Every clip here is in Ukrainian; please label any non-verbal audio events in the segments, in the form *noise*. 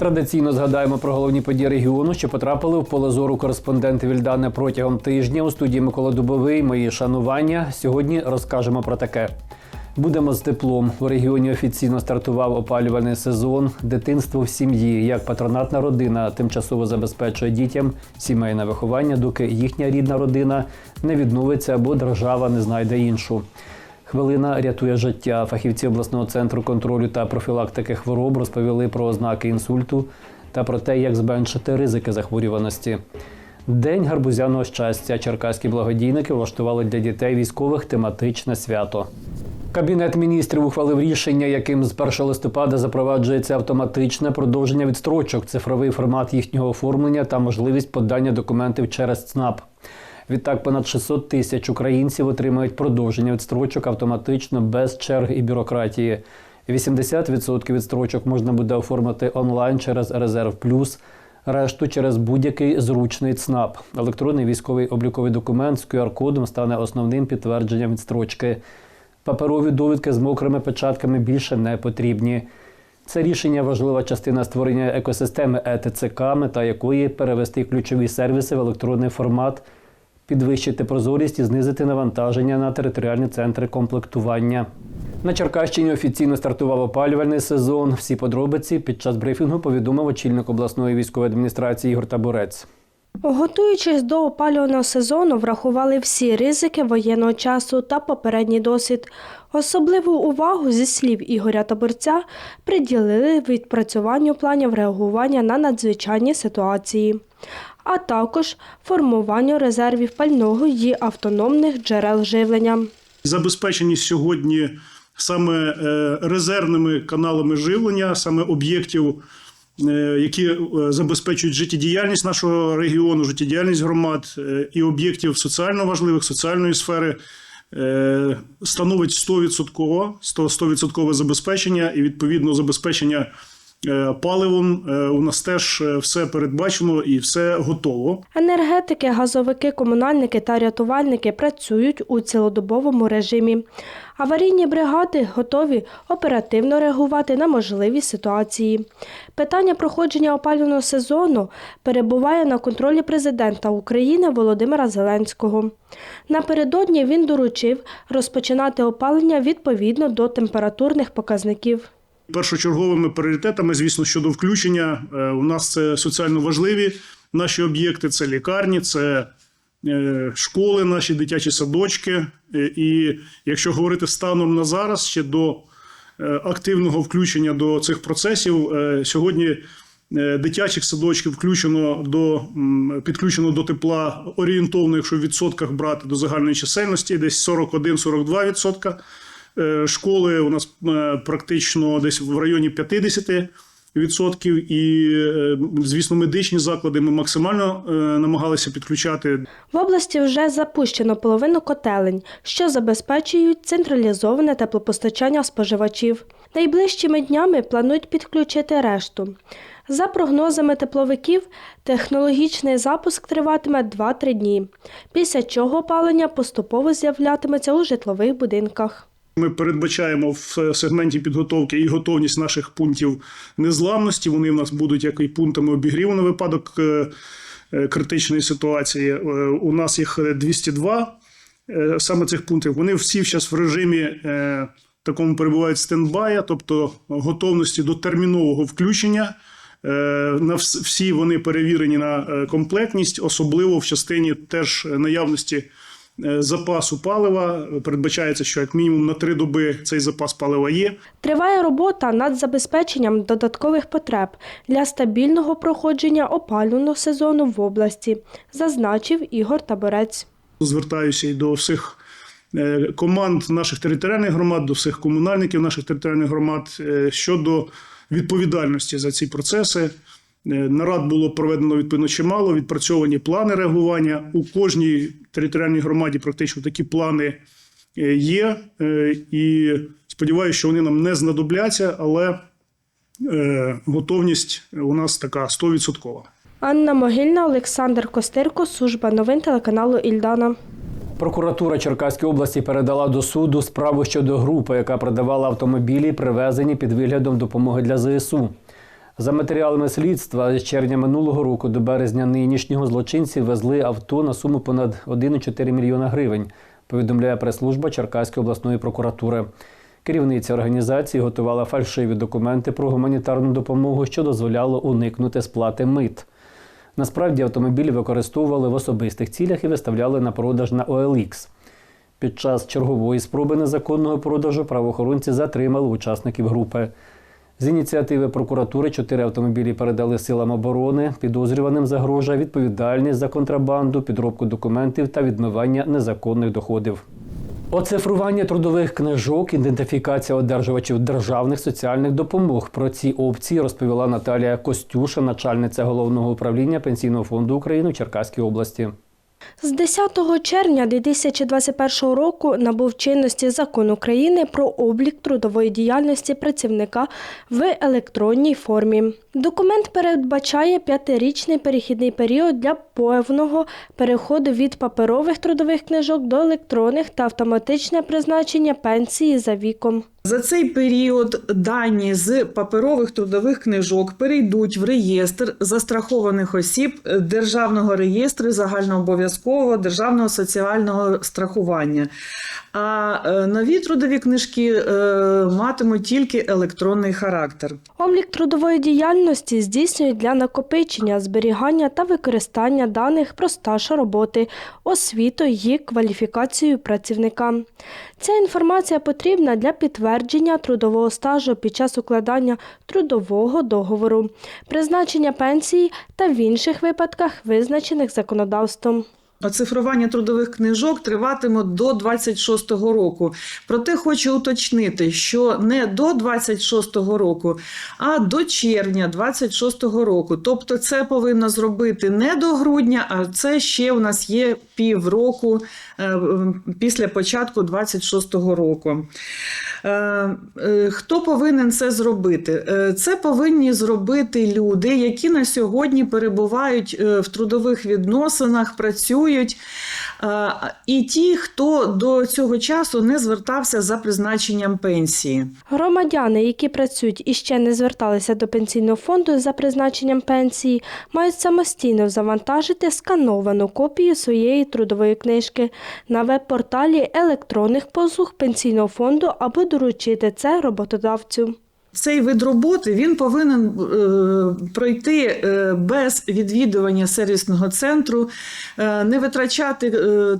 Традиційно згадаємо про головні події регіону, що потрапили в поле зору кореспонденти Вільдана протягом тижня. У студії Микола Дубовий. Мої шанування. Сьогодні розкажемо про таке. Будемо з теплом. У регіоні офіційно стартував опалювальний сезон. Дитинство в сім'ї. Як патронатна родина тимчасово забезпечує дітям сімейне виховання, доки їхня рідна родина не відновиться або держава не знайде іншу. Хвилина рятує життя. Фахівці обласного центру контролю та профілактики хвороб розповіли про ознаки інсульту та про те, як зменшити ризики захворюваності. День гарбузяного щастя. Черкаські благодійники влаштували для дітей військових тематичне свято. Кабінет міністрів ухвалив рішення, яким з 1 листопада запроваджується автоматичне продовження відстрочок, цифровий формат їхнього оформлення та можливість подання документів через ЦНАП. Відтак, понад 600 тисяч українців отримають продовження відстрочок автоматично без черг і бюрократії. 80% відстрочок можна буде оформити онлайн через Резерв Плюс, решту через будь-який зручний ЦНАП. Електронний військовий обліковий документ з QR-кодом стане основним підтвердженням відстрочки. Паперові довідки з мокрими печатками більше не потрібні. Це рішення важлива частина створення екосистеми ЕТЦК, мета якої перевести ключові сервіси в електронний формат, підвищити прозорість і знизити навантаження на територіальні центри комплектування. На Черкащині офіційно стартував опалювальний сезон. Всі подробиці під час брифінгу повідомив очільник обласної військової адміністрації Ігор Табурець. Готуючись до опалювального сезону, врахували всі ризики воєнного часу та попередній досвід. Особливу увагу, зі слів Ігоря Таборця, приділили відпрацюванню планів реагування на надзвичайні ситуації, а також формуванню резервів пального і автономних джерел живлення. забезпечені сьогодні саме е, резервними каналами живлення, саме об'єктів, е, які е, забезпечують життєдіяльність нашого регіону, життєдіяльність громад і об'єктів соціально важливих, соціальної сфери. Становить 100%, 100% забезпечення і відповідно забезпечення паливом. е, У нас теж е, все передбачено і все готово. Енергетики, газовики, комунальники та рятувальники працюють у цілодобовому режимі. Аварійні бригади готові оперативно реагувати на можливі ситуації. Питання проходження опалювального сезону перебуває на контролі президента України Володимира Зеленського. Напередодні він доручив розпочинати опалення відповідно до температурних показників. Першочерговими пріоритетами, звісно, щодо включення, е, у нас це соціально важливі наші об'єкти, це лікарні, це е, школи, наші дитячі садочки. Е, І якщо говорити станом на зараз, ще до активного включення до цих процесів, сьогодні дитячих садочків включено до підключено до тепла орієнтовно, якщо в відсотках брати до загальної чисельності, десь 41-42 відсотка. Е, Школи у нас е, практично десь в районі 50 відсотків, і, е, звісно, медичні заклади ми максимально намагалися підключати. В області вже запущено половину котелень, що забезпечують централізоване теплопостачання споживачів. Найближчими днями планують підключити решту. За прогнозами тепловиків, технологічний запуск триватиме 2-3 дні, після чого опалення поступово з'являтиметься у житлових будинках. Ми передбачаємо в сегменті підготовки і готовність наших пунктів незламності. Вони в нас будуть як і пунктами обігріву на випадок е, е, критичної ситуації. Е, У нас їх 202 е, саме цих пунктів. Вони всі зараз в режимі такому перебувають стендбая, тобто готовності до термінового включення. На всі вони перевірені на комплектність, особливо в частині теж наявності запасу палива. Передбачається, що як мінімум на три доби цей запас палива є. Триває робота над забезпеченням додаткових потреб для стабільного проходження опалювального сезону в області, зазначив Ігор Таборець. Звертаюся і до всіх е, команд наших територіальних громад, до всіх комунальників наших територіальних громад е, щодо відповідальності за ці процеси. Е, Нарад було проведено відповідно чимало, відпрацьовані плани реагування. У кожній територіальній громаді практично такі плани е, є. Е, І сподіваюся, що вони нам не знадобляться, але готовність у нас така 100%. Анна Могильна, Олександр Костирко, служба новин телеканалу Ільдана. Прокуратура Черкаської області передала до суду справу щодо групи, яка продавала автомобілі, привезені під виглядом допомоги для ЗСУ. За матеріалами слідства з червня минулого року до березня нинішнього злочинці везли авто на суму понад 1,4 мільйона гривень. Повідомляє прес-служба Черкаської обласної прокуратури. Керівниця організації готувала фальшиві документи про гуманітарну допомогу, що дозволяло уникнути сплати мит. Насправді автомобілі використовували в особистих цілях і виставляли на продаж на OLX. Під час чергової спроби незаконного продажу правоохоронці затримали учасників групи. З ініціативи прокуратури чотири автомобілі передали силам оборони. Підозрюваним загрожує відповідальність за контрабанду, підробку документів та відмивання незаконних доходів. Оцифрування трудових книжок, ідентифікація одержувачів державних соціальних допомог. Про ці опції розповіла Наталія Костюша, начальниця головного управління Пенсійного фонду України в Черкаській області. З 10 червня 2021 року набув чинності закон України про облік трудової діяльності працівника в електронній формі. Документ передбачає п'ятирічний перехідний період для повного переходу від паперових трудових книжок до електронних та автоматичне призначення пенсії за віком. За цей період дані з паперових трудових книжок перейдуть в реєстр застрахованих осіб Державного реєстру загальнообов'язкового державного соціального страхування. А е, нові трудові книжки е, матимуть тільки електронний характер. Облік трудової діяльності здійснюють для накопичення, зберігання та використання даних про стаж роботи, освіту і кваліфікацію працівника. Ця інформація потрібна для підтвердження трудового стажу під час укладання трудового договору, призначення пенсії та в інших випадках, визначених законодавством. Оцифрування трудових книжок триватиме до 26-го року. Проте хочу уточнити, що не до 26-го року, а до червня 26-го року. Тобто, це повинно зробити не до грудня, а це ще у нас є півроку е, після початку 26-го року. Е, е, Хто повинен це зробити? Е, Це повинні зробити люди, які на сьогодні перебувають в трудових відносинах, працюють, і ті, хто до цього часу не звертався за призначенням пенсії. Громадяни, які працюють і ще не зверталися до пенсійного фонду за призначенням пенсії, мають самостійно завантажити скановану копію своєї трудової книжки на веб-порталі електронних послуг пенсійного фонду або доручити це роботодавцю. Цей вид роботи він повинен е, пройти е, без відвідування сервісного центру, е, не витрачати е,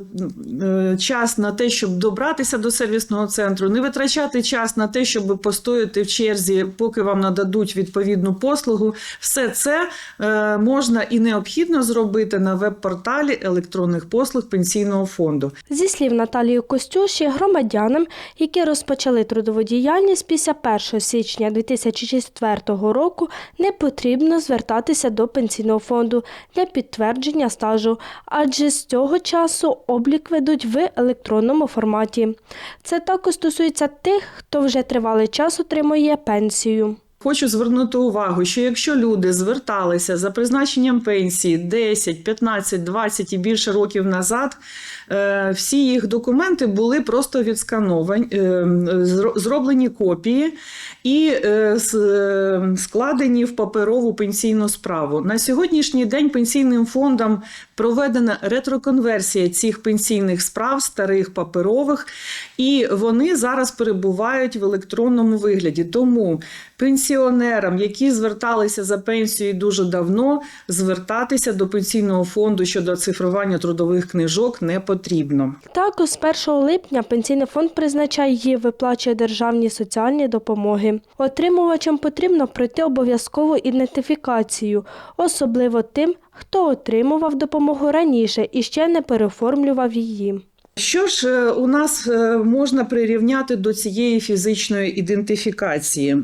е, час на те, щоб добратися до сервісного центру, не витрачати час на те, щоб постояти в черзі, поки вам нададуть відповідну послугу. Все це е, можна і необхідно зробити на веб-порталі електронних послуг пенсійного фонду. Зі слів Наталії Костюші, громадянам, які розпочали трудову діяльність після 1 січня 2004 року, не потрібно звертатися до пенсійного фонду для підтвердження стажу, адже з цього часу облік ведуть в електронному форматі. Це також стосується тих, хто вже тривалий час отримує пенсію. Хочу звернути увагу, що якщо люди зверталися за призначенням пенсії 10, 15, 20 і більше років назад, е, всі їх документи були просто відскановані, е, зроблені копії і е, складені в паперову пенсійну справу. На сьогоднішній день пенсійним фондом проведена ретроконверсія цих пенсійних справ, старих паперових, і вони зараз перебувають в електронному вигляді. Тому пенсіонерам, які зверталися за пенсією дуже давно, звертатися до пенсійного фонду щодо цифрування трудових книжок не потрібно. Також з 1 липня пенсійний фонд призначає і виплачує державні соціальні допомоги. Отримувачам потрібно пройти обов'язкову ідентифікацію, особливо тим, хто отримував допомогу раніше і ще не переформлював її. Що ж е, у нас е, можна прирівняти до цієї фізичної ідентифікації?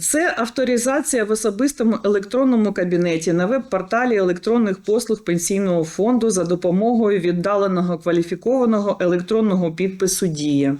Це авторизація в особистому електронному кабінеті на веб-порталі електронних послуг пенсійного фонду за допомогою віддаленого кваліфікованого електронного підпису Дія.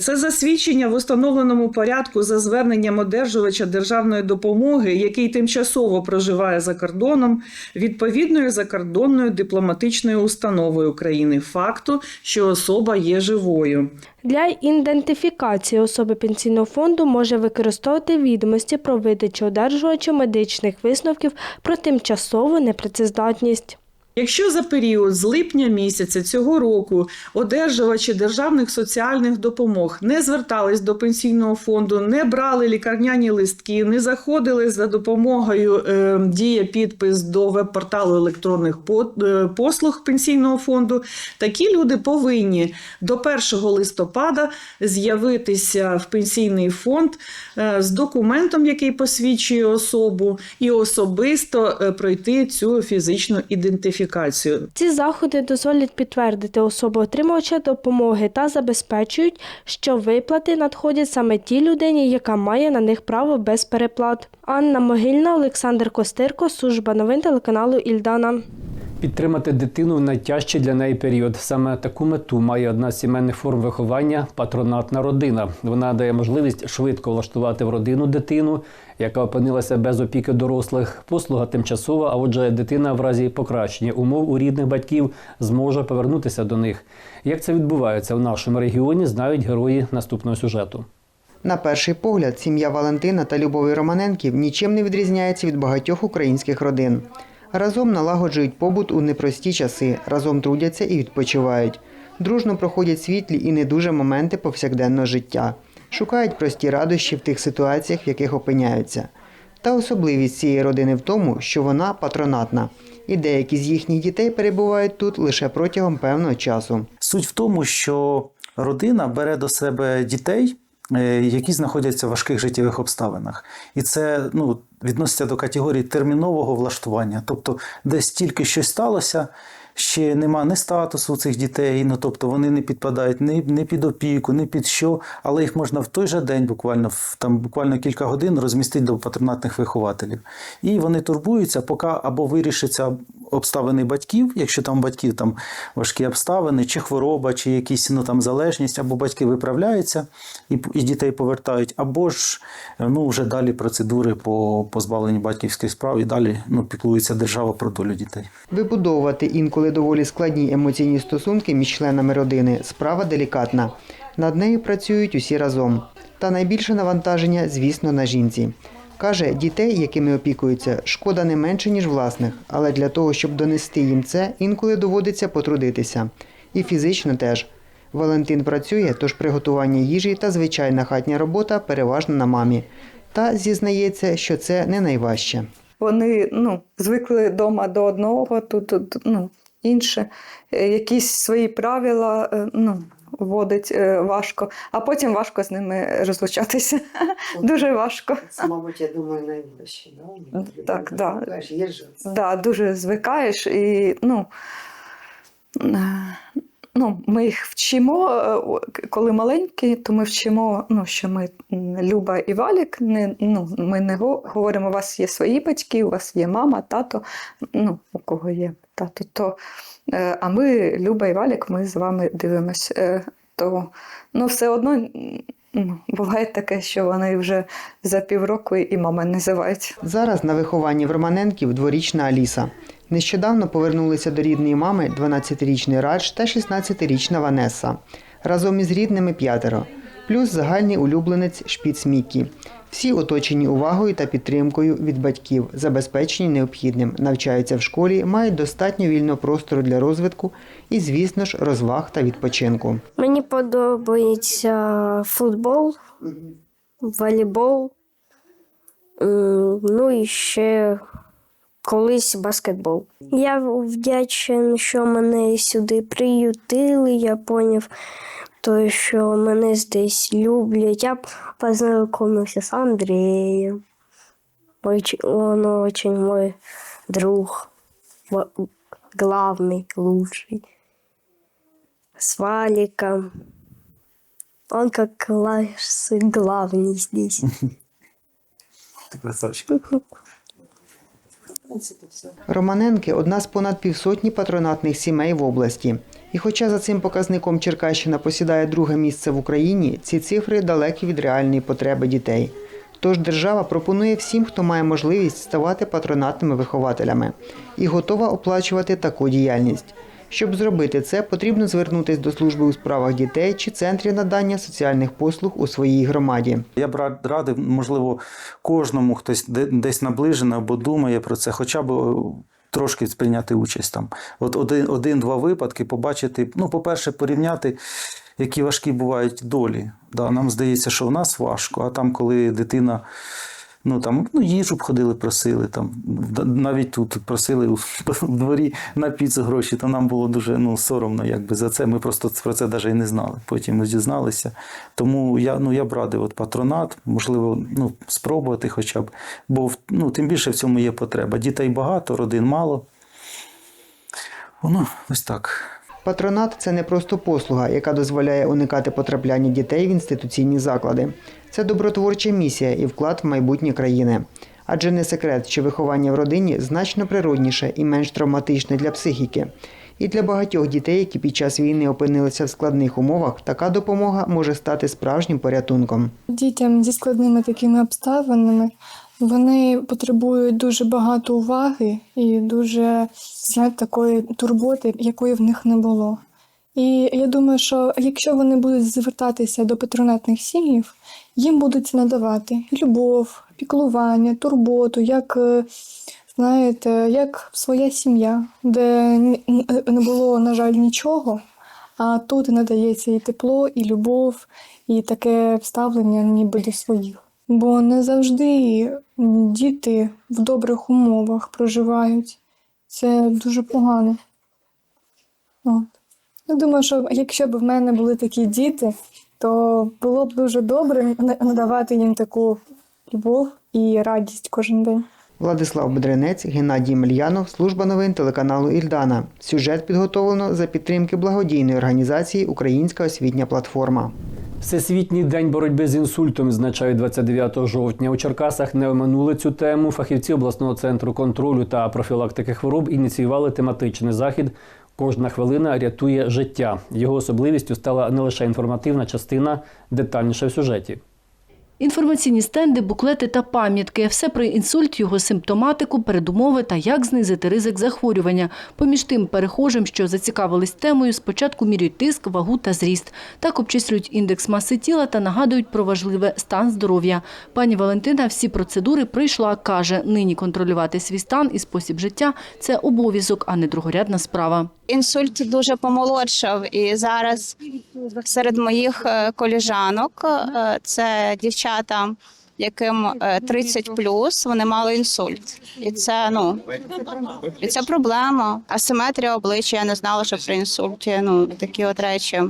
Це засвідчення в установленому порядку за зверненням одержувача державної допомоги, який тимчасово проживає за кордоном, відповідною закордонною дипломатичною установою України. Факт факту, що особа є живою. Для ідентифікації особи пенсійного фонду може використовувати відомості про видачу одержувачу медичних висновків про тимчасову непрацездатність. Якщо за період з липня місяця цього року одержувачі державних соціальних допомог не звертались до пенсійного фонду, не брали лікарняні листки, не заходили за допомогою е, дія підпис до веб-порталу електронних е, послуг пенсійного фонду, такі люди повинні до 1 листопада з'явитися в пенсійний фонд е, з документом, який посвідчує особу, і особисто е, пройти цю фізичну ідентифікацію. Ці заходи дозволять підтвердити особу отримувача допомоги та забезпечують, що виплати надходять саме тій людині, яка має на них право без переплат. Анна Могильна, Олександр Костирко, служба новин телеканалу Ільдана. Підтримати дитину в найтяжчий для неї період. Саме таку мету має одна з сімейних форм виховання патронатна родина. Вона дає можливість швидко влаштувати в родину дитину, яка опинилася без опіки дорослих. Послуга тимчасова, а отже, дитина в разі покращення умов у рідних батьків зможе повернутися до них. Як це відбувається в нашому регіоні, знають герої наступного сюжету. На перший погляд, сім'я Валентина та Любові Романенків нічим не відрізняється від багатьох українських родин. Разом налагоджують побут у непрості часи, разом трудяться і відпочивають. Дружно проходять світлі і не дуже моменти повсякденного життя. Шукають прості радощі в тих ситуаціях, в яких опиняються. Та особливість цієї родини в тому, що вона патронатна, і деякі з їхніх дітей перебувають тут лише протягом певного часу. Суть в тому, що родина бере до себе дітей, які знаходяться в важких життєвих обставинах. І це ну, відноситься до категорії термінового влаштування. Тобто, десь тільки щось сталося, ще нема ні статусу цих дітей, ну тобто вони не підпадають ні, ні під опіку, ні під що, але їх можна в той же день, буквально там буквально кілька годин, розмістити до патронатних вихователів. І вони турбуються, поки або вирішиться обставини батьків, якщо там батьків там важкі обставини, чи хвороба, чи якісь ну там залежність, або батьки виправляються і, і дітей повертають, або ж ну вже далі процедури по позбавленню батьківських справ і далі ну піклується держава про долю дітей. Вибудовувати інколи доволі складні емоційні стосунки між членами родини справа делікатна. Над нею працюють усі разом. Та найбільше навантаження, звісно, на жінці. Каже, дітей, якими опікуються, шкода не менше, ніж власних, але для того, щоб донести їм це, інколи доводиться потрудитися. І фізично теж. Валентин працює, тож приготування їжі та звичайна хатня робота переважно на мамі. Та зізнається, що це не найважче. Вони ну, звикли вдома до одного, тут ну, інше. Е, Якісь свої правила е, ну, вводить е, важко, а потім важко з ними розлучатися. Дуже важко. Це, мабуть, я думаю, найважче. Да? Так, да. Це. Да, дуже звикаєш і ну. Ну, ми їх вчимо, коли маленькі, то ми вчимо, ну, що ми Люба і Валік. Не, ну, ми не го- говоримо, у вас є свої батьки, у вас є мама, тато, ну, у кого є тато, то, е, а ми, Люба і Валік, ми з вами дивимось. Е, то ну, все одно буває таке, що вони вже за півроку і мама називають. Зараз на вихованні в Романенків дворічна Аліса. Нещодавно повернулися до рідної мами 12-річний Радж та 16-річна Ванеса. Разом із рідними п'ятеро. Плюс загальний улюбленець Шпіц Міккі. Всі оточені увагою та підтримкою від батьків, забезпечені необхідним, навчаються в школі, мають достатньо вільного простору для розвитку і, звісно ж, розваг та відпочинку. Мені подобається футбол, волейбол, ну і ще колись баскетбол. Я вдячен, що мене сюди приютили, я поняв, то, що мене здесь люблять. Я познайомився з Андреєм. Очень- Он очень мой друг, главный, лучший с Валиком. Он как класс главный здесь. *laughs* Ти красавчик. Романенки одна з понад півсотні патронатних сімей в області. І хоча за цим показником Черкащина посідає друге місце в Україні, ці цифри далекі від реальної потреби дітей. Тож держава пропонує всім, хто має можливість ставати патронатними вихователями і готова оплачувати таку діяльність. Щоб зробити це, потрібно звернутися до служби у справах дітей чи центрів надання соціальних послуг у своїй громаді. Я б радив, можливо, кожному хтось де- десь наближений або думає про це, хоча б трошки сприйняти участь там. От один- один-два випадки побачити. Ну, по-перше, порівняти, які важкі бувають долі. Да, нам здається, що в нас важко, а там, коли дитина. Ну там ну, їжу б ходили, просили там. Навіть тут просили *laughs* у- дворі на піцу гроші, то нам було дуже ну, соромно якби за це. Ми просто про це навіть і не знали. Потім ми дізналися. Тому я, ну, я б радив от патронат, можливо, ну, спробувати хоча б. Бо ну, тим більше в цьому є потреба. Дітей багато, родин мало. Воно ось так. Патронат це не просто послуга, яка дозволяє уникати потрапляння дітей в інституційні заклади. Це добротворча місія і вклад в майбутнє країни. Адже не секрет, що виховання в родині значно природніше і менш травматичне для психіки. І для багатьох дітей, які під час війни опинилися в складних умовах, така допомога може стати справжнім порятунком. Дітям зі складними такими обставинами вони потребують дуже багато уваги і дуже знаєте, такої турботи, якої в них не було. І я думаю, що якщо вони будуть звертатися до патронатних сім'їв, їм будуть надавати любов, піклування, турботу, як е, знаєте, як своя сім'я, де не було, на жаль, нічого. А тут надається і тепло, і любов, і таке ставлення ніби до своїх. Бо не завжди діти в добрих умовах проживають. Це дуже погано. От. Я думаю, що якщо б в мене були такі діти, то було б дуже добре надавати їм таку любов і радість кожен день. Владислав Бедренець, Геннадій Мельянов, служба новин телеканалу Ільдана. Сюжет підготовлено за підтримки благодійної організації Українська освітня платформа. Всесвітній день боротьби з інсультом відзначають 29 жовтня. У Черкасах не оминули цю тему. Фахівці обласного центру контролю та профілактики хвороб ініціювали тематичний захід. Кожна хвилина рятує життя. Його особливістю стала не лише інформативна частина, детальніше в сюжеті. Інформаційні стенди, буклети та пам'ятки – все про інсульт, його симптоматику, передумови та як знизити ризик захворювання. Поміж тим перехожим, що зацікавились темою, спочатку міряють тиск, вагу та зріст. Так обчислюють індекс маси тіла та нагадують про важливе стан здоров'я. Пані Валентина всі процедури пройшла. Каже, нині контролювати свій стан і спосіб життя – це обов'язок, а не другорядна справа. Інсульт дуже помолодшав, і зараз серед моїх е, коліжанок е, це дівчата, яким е, 30 плюс, вони мали інсульт, і це ну і це проблема. Асиметрія обличчя. Я не знала, що при інсульті ну такі от речі.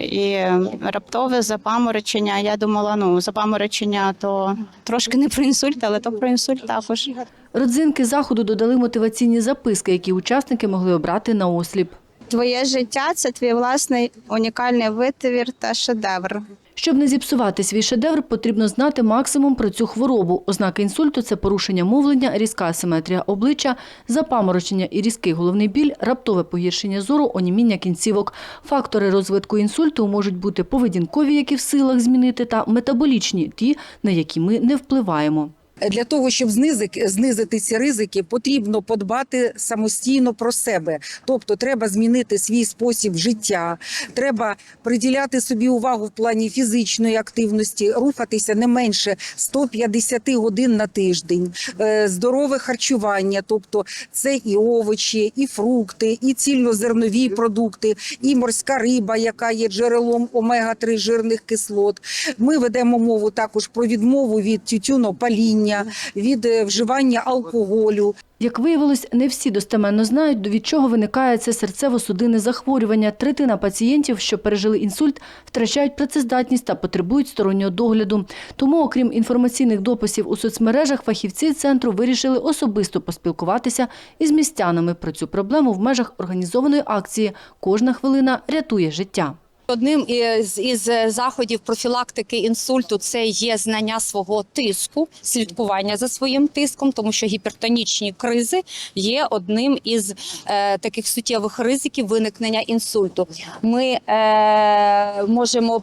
І раптове запаморочення. Я думала, ну запаморочення то трошки не про інсульт, але то про інсульт також. Родзинки заходу додали мотиваційні записки, які учасники могли обрати на осліп. Твоє життя це твій власний унікальний витвір та шедевр. Щоб не зіпсувати свій шедевр, потрібно знати максимум про цю хворобу. Ознаки інсульту – це порушення мовлення, різка асиметрія обличчя, запаморочення і різкий головний біль, раптове погіршення зору, оніміння кінцівок. Фактори розвитку інсульту можуть бути поведінкові, які в силах змінити, та метаболічні – ті, на які ми не впливаємо. Для того щоб знизити, знизити ці ризики, потрібно подбати самостійно про себе. Тобто, треба змінити свій спосіб життя, треба приділяти собі увагу в плані фізичної активності, рухатися не менше 150 годин на тиждень, Е, здорове харчування, тобто це і овочі, і фрукти, і цільнозернові продукти, і морська риба, яка є джерелом омега-3 жирних кислот. Ми ведемо мову також про відмову від тютюнопаління, від е, вживання алкоголю. Як виявилось, не всі достеменно знають, від чого виникає це серцево-судинне захворювання. Третина пацієнтів, що пережили інсульт, втрачають працездатність та потребують стороннього догляду. Тому, окрім інформаційних дописів у соцмережах, фахівці центру вирішили особисто поспілкуватися із містянами про цю проблему в межах організованої акції «Кожна хвилина рятує життя». Одним із, із заходів профілактики інсульту це є знання свого тиску, слідкування за своїм тиском, тому що гіпертонічні кризи є одним із е, таких суттєвих ризиків виникнення інсульту. Ми е, можемо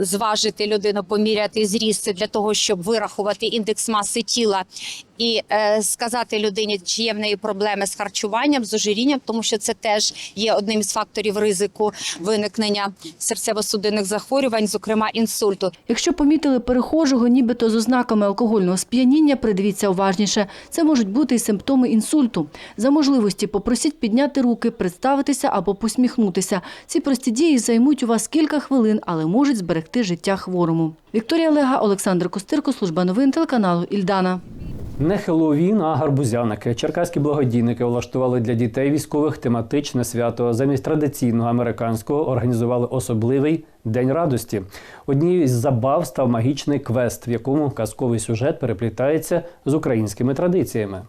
зважити людину, поміряти зріст для того, щоб вирахувати індекс маси тіла і е, сказати людині, чи є в неї проблеми з харчуванням, з ожирінням, тому що це теж є одним із факторів ризику виникнення серцево-судинних захворювань, зокрема інсульту. Якщо помітили перехожого, нібито з ознаками алкогольного сп'яніння, придивіться уважніше. Це можуть бути і симптоми інсульту. За можливості попросіть підняти руки, представитися або посміхнутися. Ці прості дії займуть у вас кілька хвилин, але можуть зберегти життя хворому. Вікторія Лега, Олександр Костирко, служба новин телеканалу Ільдана. Не Хеллоуін, а гарбузяники. Черкаські благодійники влаштували для дітей військових тематичне свято. Замість традиційного американського організували особливий день радості. Однією з забав став магічний квест, в якому казковий сюжет переплітається з українськими традиціями.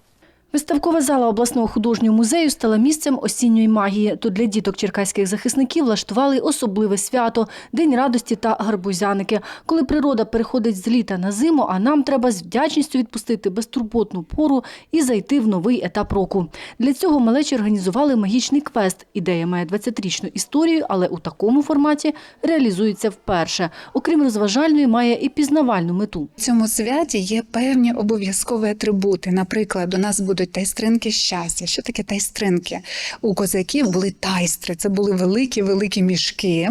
Виставкова зала обласного художнього музею стала місцем осінньої магії. Тут для діток черкаських захисників влаштували особливе свято – День радості та гарбузяники. Коли природа переходить з літа на зиму, а нам треба з вдячністю відпустити безтурботну пору і зайти в новий етап року. Для цього малечі організували магічний квест. Ідея має 20-річну історію, але у такому форматі реалізується вперше. Окрім розважальної, має і пізнавальну мету. В цьому святі є певні обов'язкові атрибути. Наприклад, у нас будуть тайстринки щастя. Що таке тайстринки? У козаків були тайстри. Це були великі великі мішки.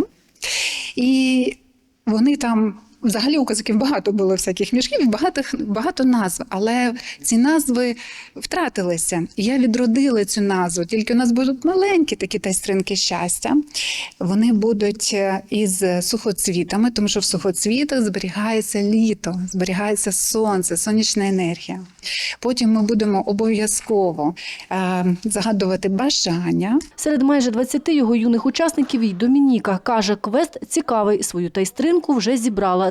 І вони там. Взагалі у козаків багато було всяких мішків, багато, багато назв, але ці назви втратилися. Я відродила цю назву. Тільки у нас будуть маленькі такі тайстринки щастя. Вони будуть е, із сухоцвітами, тому що в сухоцвітах зберігається літо, зберігається сонце, сонячна енергія. Потім ми будемо обов'язково е, загадувати бажання. Серед майже 20 його юних учасників і Домініка. Каже, квест цікавий, свою тайстринку вже зібрала,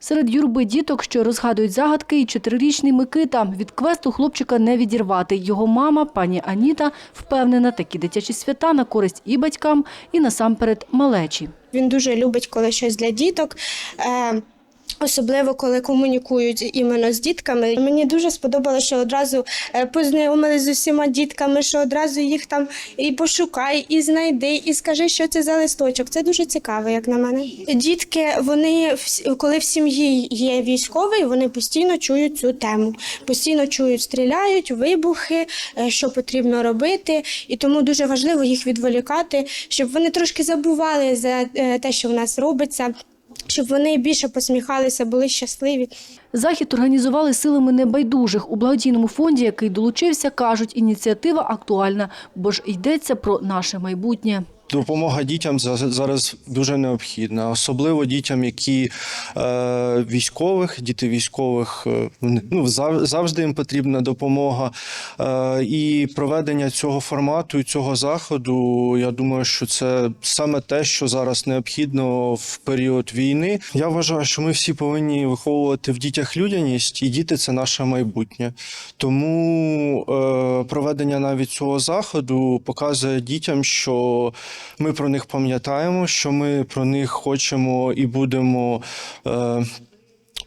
Серед юрби діток, що розгадують загадки, і чотирирічний Микита. Від квесту хлопчика не відірвати. Його мама, пані Аніта, впевнена, такі дитячі свята на користь і батькам, і насамперед малечі. Він дуже любить, коли щось для діток. Особливо коли комунікують іменно з дітками. Мені дуже сподобалося, що одразу е, познайомилися з усіма дітками, що одразу їх там і пошукай, і знайди, і скажи, що це за листочок. Це дуже цікаво, як на мене. Дітки, вони коли в сім'ї є військовий, вони постійно чують цю тему, постійно чують, стріляють, вибухи, е, що потрібно робити. І тому дуже важливо їх відволікати, щоб вони трошки забували за е, те, що в нас робиться. Щоб вони більше посміхалися, були щасливі. Захід організували силами небайдужих. У благодійному фонді, який долучився, кажуть, ініціатива актуальна, бо ж йдеться про наше майбутнє. Допомога дітям за- зараз дуже необхідна, особливо дітям, які е, військових, діти військових, е, ну завжди їм потрібна допомога. Е, і проведення цього формату і цього заходу, я думаю, що це саме те, що зараз необхідно в період війни. Я вважаю, що ми всі повинні виховувати в дітях людяність, і діти це наше майбутнє. Тому е, проведення навіть цього заходу показує дітям, що ми про них пам'ятаємо, що ми про них хочемо і будемо е,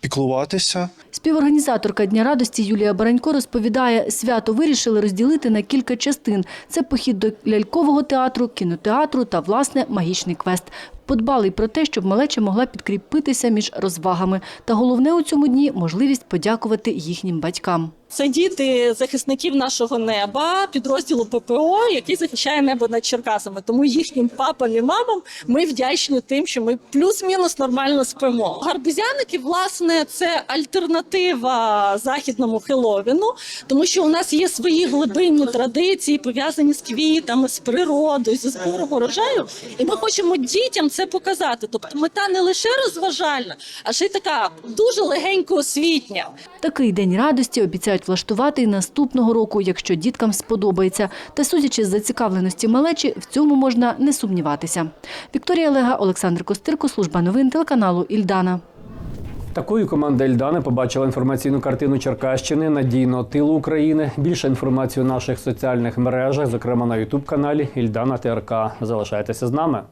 піклуватися. Співорганізаторка Дня радості Юлія Баранько розповідає, свято вирішили розділити на кілька частин. Це похід до лялькового театру, кінотеатру та, власне, магічний квест. Подбали про те, щоб малеча могла підкріпитися між розвагами. Та головне у цьому дні – можливість подякувати їхнім батькам. Це діти захисників нашого неба, підрозділу ППО, який захищає небо над Черкасами. Тому їхнім папам і мамам ми вдячні тим, що ми плюс-мінус нормально спимо. Гарбузяники, власне, це альтернатива західному Хеловіну, тому що у нас є свої глибинні традиції, пов'язані з квітами, з природою, зі збором урожаю. І ми хочемо дітям це показати. Тобто мета не лише розважальна, а ще й така дуже легенько освітня. Такий день радості обіцяють влаштувати і наступного року, якщо діткам сподобається. Та судячи з зацікавленості малечі, в цьому можна не сумніватися. Вікторія Лега, Олександр Костирко, служба новин телеканалу Ільдана. Такою команда Ільдани побачила інформаційну картину Черкащини надійного тилу України. Більше інформації у наших соціальних мережах, зокрема на Ютуб каналі Ільдана ТРК. Залишайтеся з нами.